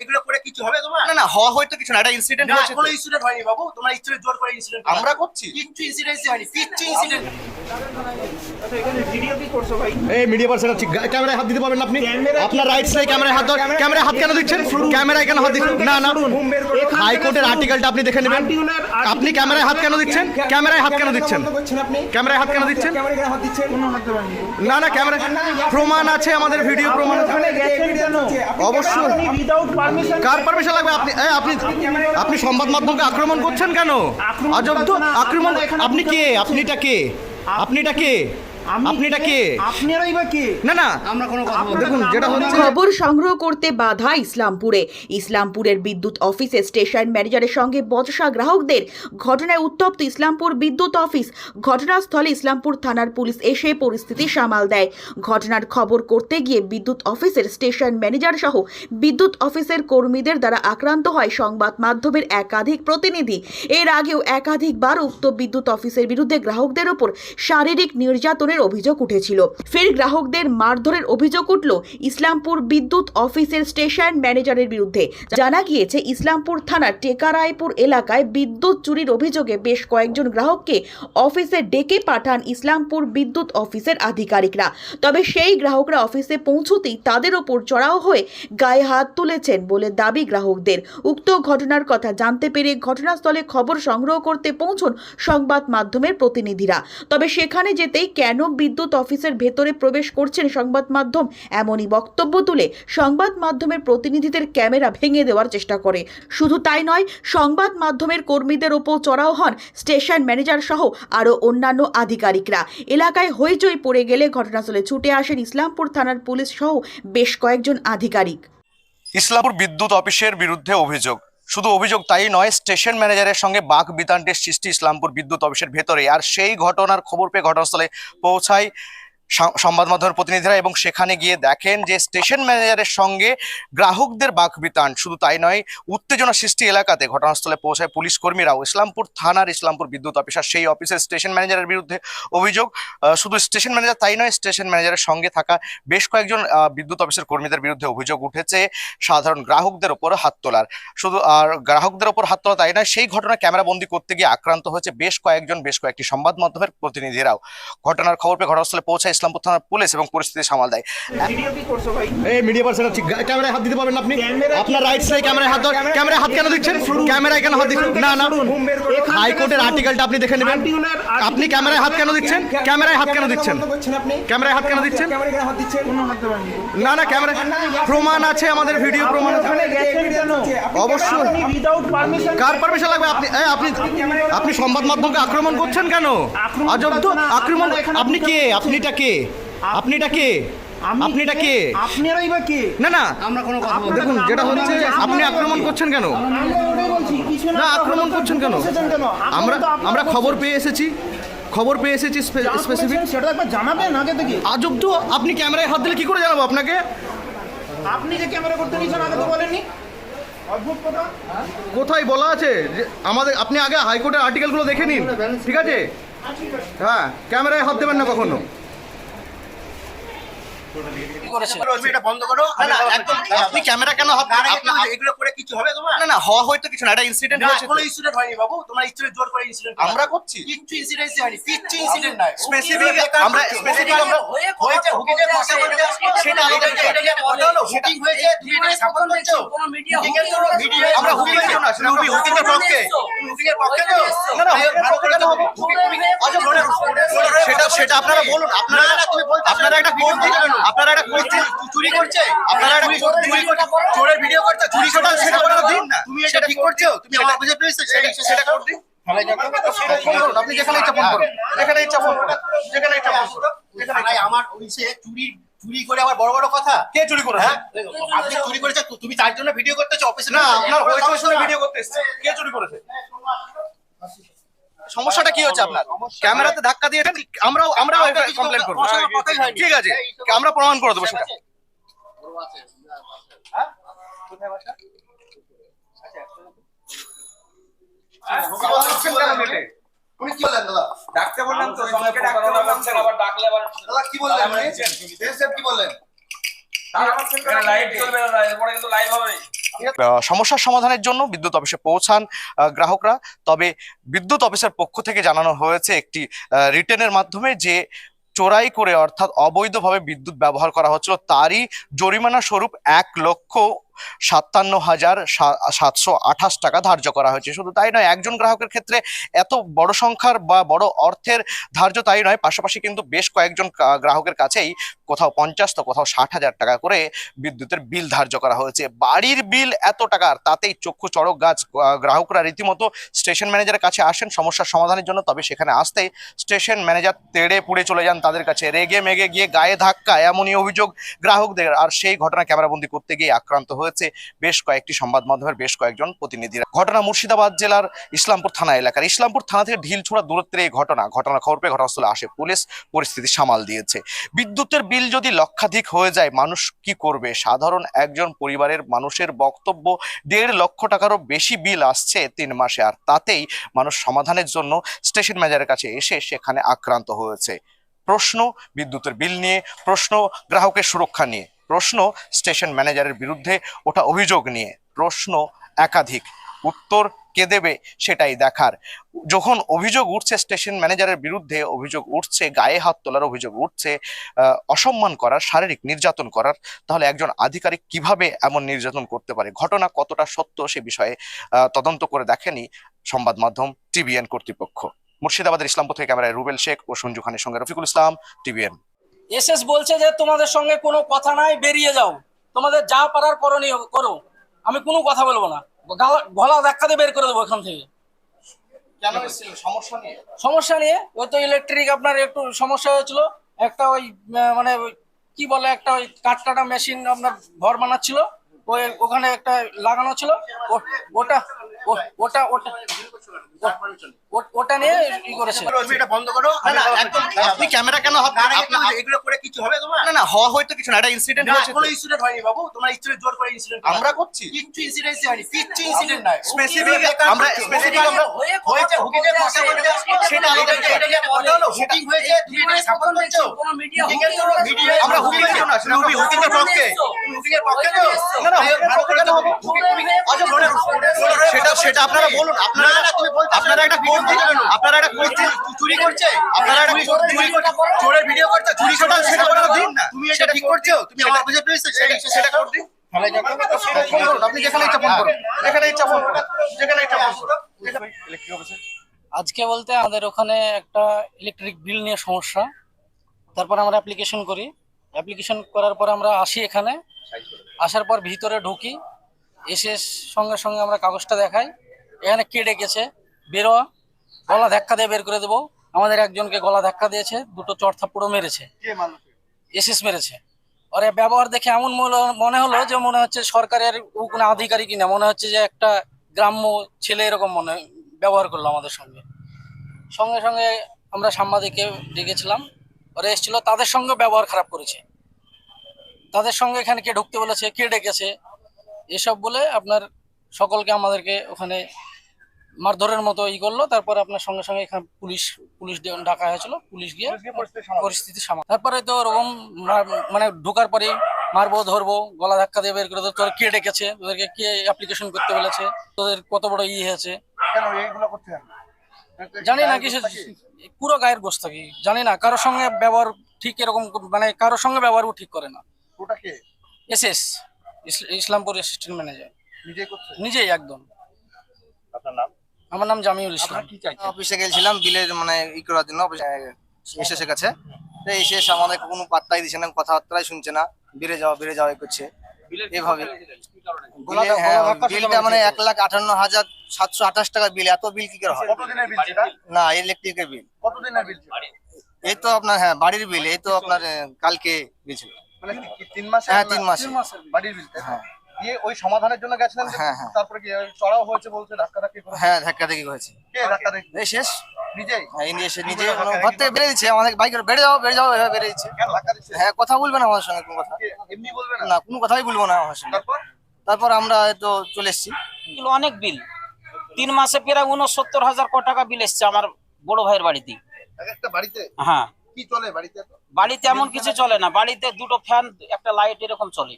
এগুলো করে কিছু হবে তোমার? না না হওয়া হয়তো কিছু না একটা ইনসিডেন্ট হয়েছে কোনো ইনসিডেন্ট হয়নি বাবু তোমার ইনসিডেন্ট জোর করে ইনসিডেন্ট আমরা করছি। কিচ্ছু ইনসিডেন্ট হয়নি কিচ্ছু ইনসিডেন্ট এই মিডিয়া পার্সন ক্যামেরায় হাত দিতে পারবেন আপনি। আপনার রাইটস নেই ক্যামেরায় হাত ক্যামেরায় হাত কেন দিচ্ছেন? ক্যামেরায় কেন হাত দিচ্ছেন? না না। হাইকোর্টের আর্টিকেলটা আপনি দেখে নেবেন। আপনি ক্যামেরায় হাত কেন দিচ্ছেন? ক্যামেরায় হাত কেন দিচ্ছেন? ক্যামেরায় হাত কেন দিচ্ছেন? না। না ক্যামেরা প্রমাণ আছে আমাদের ভিডিও প্রমাণ অবশ্যই। কার পারমিশন লাগবে? আপনি এই, আপনি আপনি সংবাদ মাধ্যমকে আক্রমণ করছেন কেন? আক্রমণ আজব তো আক্রমণ আপনারা এখানে আপনি কে? আপনিটা কে? আপনিটা কে? আপনিটা কে? আপনারাই বা কে? না না। আমরা কোনো কথা দেখুন যেটা হচ্ছে খবর সংগ্রহ করতে বাধা ইসলামপুরে। ইসলামপুরের বিদ্যুৎ অফিসে স্টেশন ম্যানেজারের সঙ্গে বচসা গ্রাহকদের ঘটনায় উত্তপ্ত ইসলামপুর বিদ্যুৎ অফিস। ঘটনাস্থলে ইসলামপুর থানার পুলিশ এসে পরিস্থিতি সামাল দেয়। ঘটনার খবর করতে গিয়ে বিদ্যুৎ অফিসের স্টেশন ম্যানেজার সহ বিদ্যুৎ অফিসের কর্মীদের দ্বারা আক্রান্ত হয় সংবাদ মাধ্যমের একাধিক প্রতিনিধি। এর আগেও একাধিকবার উক্ত বিদ্যুৎ অফিসের বিরুদ্ধে গ্রাহকদের ওপর শারীরিক নির্যাতনের অভিযোগ উঠেছিল। ফের গ্রাহকদের মারধরের অভিযোগ উঠল ইসলামপুর বিদ্যুৎ অফিসের স্টেশন ম্যানেজারের বিরুদ্ধে। জানা গিয়েছে, ইসলামপুর থানার টেকারায়পুর এলাকায় বিদ্যুৎ চুরির অভিযোগে বেশ কয়েকজন গ্রাহককে অফিসে ডেকে পাঠান ইসলামপুর বিদ্যুৎ অফিসের আধিকারিকরা। তবে সেই গ্রাহকরা অফিসে পৌঁছতেই তাদের ওপর চড়াও হয়ে গায়ে হাত তুলেছেন বলে দাবি গ্রাহকদের। উক্ত ঘটনার কথা জানতে পেরে ঘটনাস্থলে খবর সংগ্রহ করতে পৌঁছন সংবাদ মাধ্যমের প্রতিনিধিরা। তবে সেখানে যেতেই কেন বিদ্যুৎ অফিসের ভেতরে প্রবেশ করছেন সংবাদ মাধ্যম? এমনই বক্তব্য তুলে সংবাদ মাধ্যমের প্রতিনিধিদের ক্যামেরা ভেঙে দেওয়ার চেষ্টা করে। শুধু তাই নয়, সংবাদ মাধ্যমের কর্মীদের ওপর চড়াও হন স্টেশন ম্যানেজার সহ আরও অন্যান্য আধিকারিকরা। এলাকায় হইচই পড়ে গেলে ঘটনাস্থলে ছুটে আসেন ইসলামপুর থানার পুলিশ সহ বেশ কয়েকজন আধিকারিক। ইসলামপুর বিদ্যুৎ অফিসের বিরুদ্ধে অভিযোগ শুধু অভিযোগ তাই নয়, স্টেশন ম্যানেজারের সঙ্গে বাঘ বিতানটির সৃষ্টি ইসলামপুর বিদ্যুৎ অফিসের ভেতরে আর সেই ঘটনার খবর পেয়ে ঘটনাস্থলে পৌঁছায় সংবাদ মাধ্যমের প্রতিনিধিরা এবং সেখানে গিয়ে দেখেন যে স্টেশন ম্যানেজারের সঙ্গে গ্রাহকদের বাঘ বিতান শুধু তাই নয়, উত্তেজনা সৃষ্টি এলাকাতে ঘটনাস্থলে পৌঁছায় পুলিশ কর্মীরাও ইসলামপুর থানার ইসলামপুর বিদ্যুৎ অফিসার সেই অফিসের স্টেশন ম্যানেজারের বিরুদ্ধে অভিযোগ। শুধু স্টেশন ম্যানেজার তাই নয়, স্টেশন ম্যানেজারের সঙ্গে থাকা বেশ কয়েকজন বিদ্যুৎ অফিসের কর্মীদের বিরুদ্ধে অভিযোগ উঠেছে সাধারণ গ্রাহকদের ওপর হাত তোলার। শুধু, আর গ্রাহকদের ওপর হাত তোলা তাই নয়, সেই ঘটনা ক্যামেরা বন্দি করতে গিয়ে আক্রান্ত হয়েছে বেশ কয়েকজন, বেশ কয়েকটি সংবাদ মাধ্যমের প্রতিনিধিরাও। ঘটনার খবর পেয়ে ঘটনাস্থলে পৌঁছায় ইসলামপুর থানার পুলিশ এবং পরিস্থিতি সামাল দেয়। ভিডিও কি করছ ভাই এই মিডিয়া পার্সন ক্যামেরায় হাত দিতে পারবেন আপনি? আপনার রাইটস নেই ক্যামেরায় হাত দেওয়ার ক্যামেরায় হাত কেন দিচ্ছেন? ক্যামেরায় কেন হাত দিচ্ছেন? না না। হাইকোর্টের আর্টিকেলটা আপনি দেখে নেবেন। আপনি ক্যামেরায় হাত কেন দিচ্ছেন? ক্যামেরায় হাত কেন দিচ্ছেন? ক্যামেরায় হাত কেন দিচ্ছেন? না না ক্যামেরা প্রমাণ আছে আমাদের ভিডিও প্রমাণ আছে। অবশ্যই। কার পারমিশন লাগবে? আপনি আপনি আপনি সংবাদ মাধ্যমকে আক্রমণ করছেন কেন? আজব তো আক্রমণ আপনি কে? আপনিটা কে? আপনিটা কে? আপনিটা কে? আপনারাই বা কে? না না। আমরা কোনো কথা দেখুন যেটা হচ্ছে আপনি আক্রমণ করছেন কেন? না আক্রমণ করছেন কেন? আমরা আমরা খবর পেয়ে এসেছি খবর পেয়ে এসেছি স্পেসিফিক সেটা একবার জানাবেন আগে থেকে। আজব তো আপনি ক্যামেরায় হাত দিলে কি করে জানাব আপনাকে? আপনি যে ক্যামেরা করতে নিয়েছেন আগে তো বলেননি। কোথায় বলা আছে? যে আমাদের আপনি আগে হাইকোর্টের আর্টিকেলগুলো দেখে নিন ঠিক আছে? হ্যাঁ ক্যামেরায় হাত দেবেন না কখনো। আমরা করছি। কিচ্ছু ইনসিডেন্ট হয়নি কিচ্ছু ইনসিডেন্ট নাই। Specific আমরা- specific আমরা- হয়েছে হুকে যে কথা বলতে সেটা আলাদা এটা- এটা হলো হুকিং হয়েছে তুমি এটাকে সাপোর্ট করছ। হুকিং এর জন্য আমরা হুকিং এর জন্য আসলে তুমি হুকিং এর পক্ষে। হুকিং এর পক্ষে তো? না, না, ভালো করে তো আচ্ছা সেটা সেটা আপনারা বলুন। আপনারা আপনারা একটা কোড দিন আপনারা একটা চুরি করছে? আপনারা একটা চুরি- চোরের ভিডিও করছে? চুরি সেটা সেটা আপনারা দিন না। তুমি এটা ঠিক করছ? তুমি আমার বুঝে পেয়েছ সেটা সেটা কোড দিন আপনি যেখানে ইচ্ছা ফোন করুন। যেখানে ইচ্ছা ফোন করুন। যেখানে ইচ্ছা ফোন করুন। আমার ওইসে চুরি চুরি করে আবার বড় বড় কথা? কে চুরি করেছে হ্যাঁ? আপনি চুরি করেছে তুমি তার জন্য ভিডিও করতেছো অফিসে? না আপনার হয়েছে ভিডিও করতে এসেছে। কে চুরি করেছে? সমস্যাটা কি হচ্ছে আপনার? ক্যামেরাতে ধাক্কা দিয়েছেন আমরাও আমরাও কমপ্লেন করব। ঠিক আছে আমরা প্রমাণ করে দেবো সেটা। উনি কি বললেন দাদা? ডাকতে বললাম তো সবাইকে ডাকতে বললাম? আবার ডাকলে আবার দাদা কি বললেন উনি? কি বললেন? লাইভ চলবে না এরপরে কিন্তু লাইভ হবে। সমস্যার সমাধানের জন্য বিদ্যুৎ অফিসে পৌঁছান গ্রাহকরা। তবে বিদ্যুৎ অফিসের পক্ষ থেকে জানানো হয়েছে একটি রিটেনের মাধ্যমে যে চোরাই করে অর্থাৎ অবৈধভাবে বিদ্যুৎ ব্যবহার করা হচ্ছিল, তারই জরিমানা স্বরূপ এক লক্ষ সাতান্ন হাজার সাতশো আঠাশ টাকা ধার্য করা হয়েছে। শুধু তাই নয়, একজন গ্রাহকের ক্ষেত্রে এত বড় সংখ্যার বা বড় অর্থের ধার্য তাই নয়, পাশাপাশি কিন্তু বেশ কয়েকজন গ্রাহকের কাছেই কোথাও পঞ্চাশ তো কোথাও ষাট হাজার টাকা করে বিদ্যুতের বিল ধার্য করা হয়েছে। বাড়ির বিল এত টাকার তাতেই চক্ষু চড়ক গাছ গ্রাহকরা রীতিমতো স্টেশন ম্যানেজারের কাছে আসেন, সমস্যার সমাধানের জন্য। তবে সেখানে আসতেই স্টেশন ম্যানেজার তেড়ে পুড়ে চলে যান তাদের কাছে। রেগে মেগে গিয়ে গায়ে ধাক্কা, এমনই অভিযোগ গ্রাহকদের। আর সেই ঘটনা ক্যামেরাবন্দি করতে গিয়ে আক্রান্ত হয়েছে বেশ কয়েকটি সংবাদ মাধ্যমের বেশ কয়েকজন প্রতিনিধিরা। ঘটনা মুর্শিদাবাদ জেলার ইসলামপুর থানা এলাকার। ইসলামপুর থানা থেকে ঢিল ঢিলছোড়া দূরত্বের এই ঘটনা ঘটনা খবর পেয়ে ঘটনাস্থলে আসে পুলিশ। পরিস্থিতি সামাল দিয়েছে। বিদ্যুতের বিল যদি লক্ষাধিক হয়ে যায়, মানুষ কি করবে? সাধারণ একজন পরিবারের মানুষের বক্তব্য, দেড় লক্ষ টাকারও বেশি বিল আসছে তিন মাসে, আর তাতেই মানুষ সমাধানের জন্য স্টেশন ম্যানেজারের কাছে এসে সেখানে আক্রান্ত হয়েছে। প্রশ্ন, বিদ্যুতের বিল নিয়ে প্রশ্ন, গ্রাহকের সুরক্ষা নিয়ে। প্রশ্ন স্টেশন ম্যানেজারের বিরুদ্ধে ওটা অভিযোগ নিয়ে। প্রশ্ন একাধিক। উত্তর কে দেবে সেটাই দেখার। যখন অভিযোগ উঠছে স্টেশন ম্যানেজারের বিরুদ্ধে, অভিযোগ উঠছে, গায়ে হাত তোলার অভিযোগ উঠছে অসম্মান করার, শারীরিক নির্যাতন করার, তাহলে একজন আধিকারিক কীভাবে এমন নির্যাতন করতে পারে? ঘটনা কতটা সত্য সে বিষয়ে তদন্ত করে দেখেনি সংবাদ মাধ্যম টিভিএন কর্তৃপক্ষ। মুর্শিদাবাদের ইসলামপুর থেকে ক্যামেরায় রুবেল শেখ ও সঞ্জু খানের সঙ্গে রফিকুল ইসলাম, টিভিএন। এসএস বলছে যে তোমাদের সঙ্গে কোনো কথা নাই বেরিয়ে যাও। তোমাদের যা পারার করণীয় করো। আমি কোনো কথা বলব না। গলা ধাক্কাতে বের করে দেবো এখান থেকে। সমস্যা নিয়ে? সমস্যা নিয়ে? ওই তো ইলেকট্রিক আপনার একটু সমস্যা হয়েছিল। একটা ওই মানে কি বলে একটা ওই কাঠ কাটা মেশিন আপনার ঘর বানাচ্ছিল। ওই ওখানে একটা লাগানো ছিল। ওটা ওটা ওটা ওটা নিয়ে ই করেছে এটা বন্ধ করো আপনি ক্যামেরা কেন এগুলো- করে কিছু হবে তোমার না না হওয়া হয়তো কিছু না একটা ইনসিডেন্ট হয়েছে কোনো ইনসিডেন্ট হয়নি বাবু তোমার স্টুডেন্ট জোর করে ইনসিডেন্ট আমরা করছি কিচ্ছু ইনসিডেন্ট হয়নি কিচ্ছু ইনসিডেন্ট নাই Specific আমরা specific আমরা হয়েছে হুকিং এর কথা বলতে সেটা আলাদা এটা কথা হলো হুকিং হয়েছে তুমি এটা সাপোর্ট করছ কোনো মিডিয়া হুকিং এর জন্য ভিডিও আমরা হুকিং এর জন্য আসলে হুকিং হুকিং এর পক্ষে হুকিং এর পক্ষে তো না, না, হুকিং এর পক্ষে কেন হবে? আচ্ছা রোডে সেটা সেটা আপনারা বলুন। আপনারা আপনারা একটা দিন আপনারা একটা চুরি করছে? আপনারা একটা চুরি করছে চোরের ভিডিও করছে চুরি সেটা করছে সেটা আপনারা দিন না। তুমি এটা ঠিক করছ? তুমি আমার বুঝে পেয়েছ সেটা সেটা দিন। সেটা ফোন করুন আপনি যেখানে ইচ্ছা ফোন করুন। যেখানে ইচ্ছা ফোন করুন। যেখানে ইচ্ছা ফোন করুন। ইলেকট্রিক অফিসে আজকে বলতে আমাদের ওখানে একটা ইলেকট্রিক বিল নিয়ে সমস্যা। তারপর আমরা অ্যাপ্লিকেশন করি। অ্যাপ্লিকেশন করার পর আমরা আসি এখানে। আসার পর ভিতরে ঢুকি। এসে সঙ্গে সঙ্গে আমরা কাগজটা দেখাই। এখানে কে ডেকেছে? বেরো। গলা ধাক্কা দিয়ে বের করে দেবো। আমাদের একজনকে গলা ধাক্কা দিয়েছে। দুটো চড় থাপ্পড়ও মেরেছে এসএস মেরেছে। এ ব্যবহার দেখে এমন মনে- হলো যে মনে হচ্ছে সরকারের কোনো আধিকারিকই কিনা। মনে হচ্ছে যে একটা গ্রাম্য ছেলে এরকম মনে ব্যবহার করল আমাদের সঙ্গে। সঙ্গে সঙ্গে আমরা সাংবাদিককে ডেকেছিলাম। ওরা এসেছিল তাদের সঙ্গে ব্যবহার খারাপ করেছে। তাদের সঙ্গে এখানে কে ঢুকতে বলেছে? কে ডেকেছে? এসব বলে আপনার সকলকে আমাদেরকে ওখানে মারধরের মতো ই করল তারপরে আপনার সঙ্গে সঙ্গে এখানে পুলিশ পুলিশ ডাকা হয়েছিল পুলিশ গিয়ে পরিস্থিতি সামাল তারপরে তো ওরকম মানে ঢোকার পরে মারবো ধরবো গলা ধাক্কা দিয়ে বের করে তোর কে ডেকেছে তোদেরকে কে অ্যাপ্লিকেশন করতে বলেছে তোদের কত বড় ই হয়েছে? জানি না কিছু পুরো গায়ের গোস্ত থাকি জানি না কারোর সঙ্গে ব্যবহার ঠিক এরকম মানে কারোর সঙ্গে ব্যবহারও ঠিক করে না। ওটা কে? S S Islampur assistant manager নিজে করছে নিজেই একদম। আপনার নাম? আমার নাম জামিউল ইসলাম। কি অফিসে গেছিলাম বিলের মানে ই করার জন্য অফিসে। এসে কাছে। তো এসে এসে আমাদের কোনো পাত্তাই দিচ্ছে না কথাবার্তাই শুনছে না। বেড়ে যাওয়া বেড়ে যাওয়া করছে। এভাবে। হ্যাঁ, বিলটা মানে এক লাখ আটান্ন হাজার সাতশো আঠাশ টাকা বিল। এত বিল কি করে হয়? না ইলেকট্রিকের বিল। কতদিনের বিল এই তো আপনার হ্যাঁ বাড়ির বিল। এই তো আপনার কালকে বিল ছিল। মানে কি তিন মাসে হ্যাঁ তিন মাসে বাড়ির বিল তাই তো? দিয়ে ওই সমাধানের জন্য গেছিলেন হ্যাঁ, হ্যাঁ। তারপরে কি চড়াও হয়েছে বলছে ধাক্কা ধাক্কি করে? হ্যাঁ ধাক্কা দেখি হয়েছে কে ধাক্কা দেখি এই শেষ। নিজেই? হ্যাঁ ইনি এসে নিজে ঘর থেকে বেড়ে দিচ্ছে আমাদের বাইক বেড়ে যাও বেড়ে যাও এভাবে বেড়ে দিচ্ছে। হ্যাঁ কথা বলবে না আমাদের সঙ্গে কোনো কথা। এমনি বলবে না? না কোনো কথাই বলব না আমার সঙ্গে। তারপর? তারপর আমরা তো চলে এসেছি। এগুলো অনেক বিল তিন মাসে প্রায় উনসত্তর হাজার ক টাকা বিল এসছে আমার বড় ভাইয়ের বাড়িতে। একটা বাড়িতে? হ্যাঁ। কি চলে বাড়িতে বাড়িতে এমন কিছু চলে না। বাড়িতে দুটো ফ্যান একটা লাইট এরকম চলে।